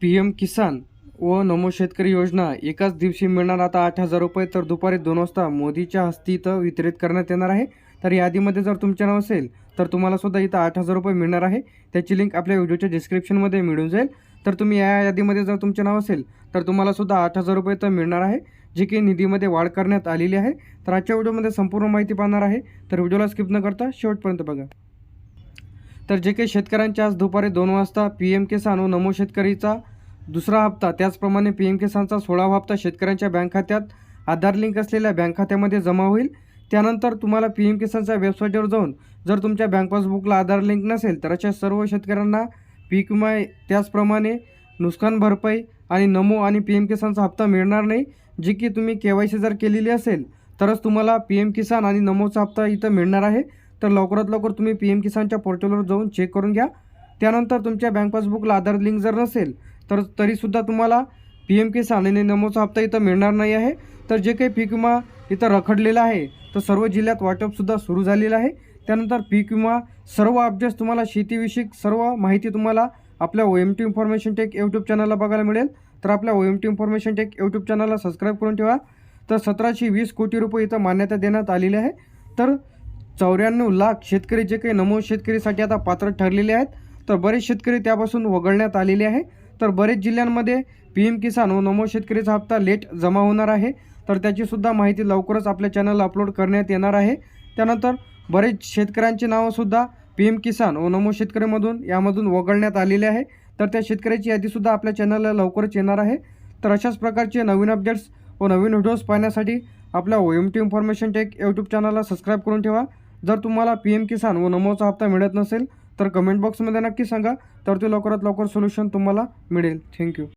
P M किसान व नमो शेतकरी योजना एकाच दिवशी मिळणार. आता आठ हजार रुपये तर दुपारी दोन वाजता मोदीच्या हस्ती इथं वितरित करण्यात येणार आहे. तर यादीमध्ये जर तुमचे नाव असेल तर तुम्हाला सुद्धा इथं आठ हजार रुपये मिळणार आहे. त्याची लिंक आपल्या व्हिडिओच्या डिस्क्रिप्शनमध्ये मिळून जाईल. तर तुम्ही या यादीमध्ये जर तुमचे नाव असेल तर तुम्हाला सुद्धा आठ हजार रुपये तर मिळणार आहे जे की निधीमध्ये वाढ करण्यात आलेली आहे. तर आजच्या व्हिडिओमध्ये संपूर्ण माहिती पाहणार आहे. तर व्हिडिओला स्किप न करता शेवटपर्यंत बघा. तर जे काही शेतकऱ्यांच्या आज दुपारी दोन वाजता पी एम किसान व नमो शेतकरीचा दुसरा हप्ता त्याचप्रमाणे पी एम किसानचा सोळावा हप्ता शेतकऱ्यांच्या बँक खात्यात आधार लिंक असलेल्या बँक खात्यामध्ये जमा होईल. त्यानंतर तुम्हाला पी एम किसानच्या वेबसाईटवर जाऊन जर तुमच्या बँक पासबुकला आधार लिंक नसेल तर अशा सर्व शेतकऱ्यांना पीक विमा त्याचप्रमाणे नुकसान भरपाई आणि नमो आणि पी एम किसानचा हप्ता मिळणार नाही जी की तुम्ही के वाय सी जर केलेली असेल तरच तुम्हाला पी एम किसान आणि नमोचा हप्ता इथं मिळणार आहे. तर लवकरात लवकर तुम्ही पी एम किसानच्या पोर्टलवर जाऊन चेक करून घ्या. त्यानंतर तुमच्या बँक पासबुकला आधार लिंक जर नसेल तर तरीसुद्धा तुम्हाला पी एम किसान आणि नमोचा हप्ता इथं मिळणार नाही आहे. तर जे काही पीक विमा इथं रखडलेला आहे तर सर्व जिल्ह्यात वाटपसुद्धा सुरू झालेलं आहे. त्यानंतर पीक विमा सर्व अपडेट्स तुम्हाला शेतीविषयक सर्व माहिती तुम्हाला आपल्या O M T information tech YouTube चॅनलला बघायला मिळेल. तर आपल्या O M T information tech YouTube चॅनलला सबस्क्राईब करून ठेवा. तर सतराशे वीस कोटी रुपये इथं मान्यता देण्यात आलेली आहे. तर चौऱ्याण्णव लाख शेतकरी जे काही नमो शेतकरीसाठी आता पात्र ठरलेले आहेत तर बरेच शेतकरी त्यापासून वगळण्यात आलेले आहे. तर बरेच जिल्ह्यांमध्ये पी एम किसान व नमो शेतकरीचा हप्ता लेट जमा होणार आहे. तर त्याचीसुद्धा माहिती लवकरच आपल्या चॅनलला अपलोड करण्यात येणार आहे. त्यानंतर बरेच शेतकऱ्यांची नावंसुद्धा पी एम किसान व नमो शेतकरीमधून यामधून वगळण्यात आलेले आहे. तर त्या शेतकऱ्याची यादीसुद्धा आपल्या चॅनलला लवकरच येणार आहे. तर अशाच प्रकारचे नवीन अपडेट्स व नवीन व्हिडिओज पाहण्यासाठी आपल्या O M T information tech YouTube चॅनलला सबस्क्राईब करून ठेवा. जर तुम्हाला पी एम किसान व नमोचा हप्ता मिळत नसेल तर कमेंट बॉक्समध्ये नक्की सांगा. तर ते लवकरात लवकर सोल्युशन तुम्हाला मिळेल. थँक्यू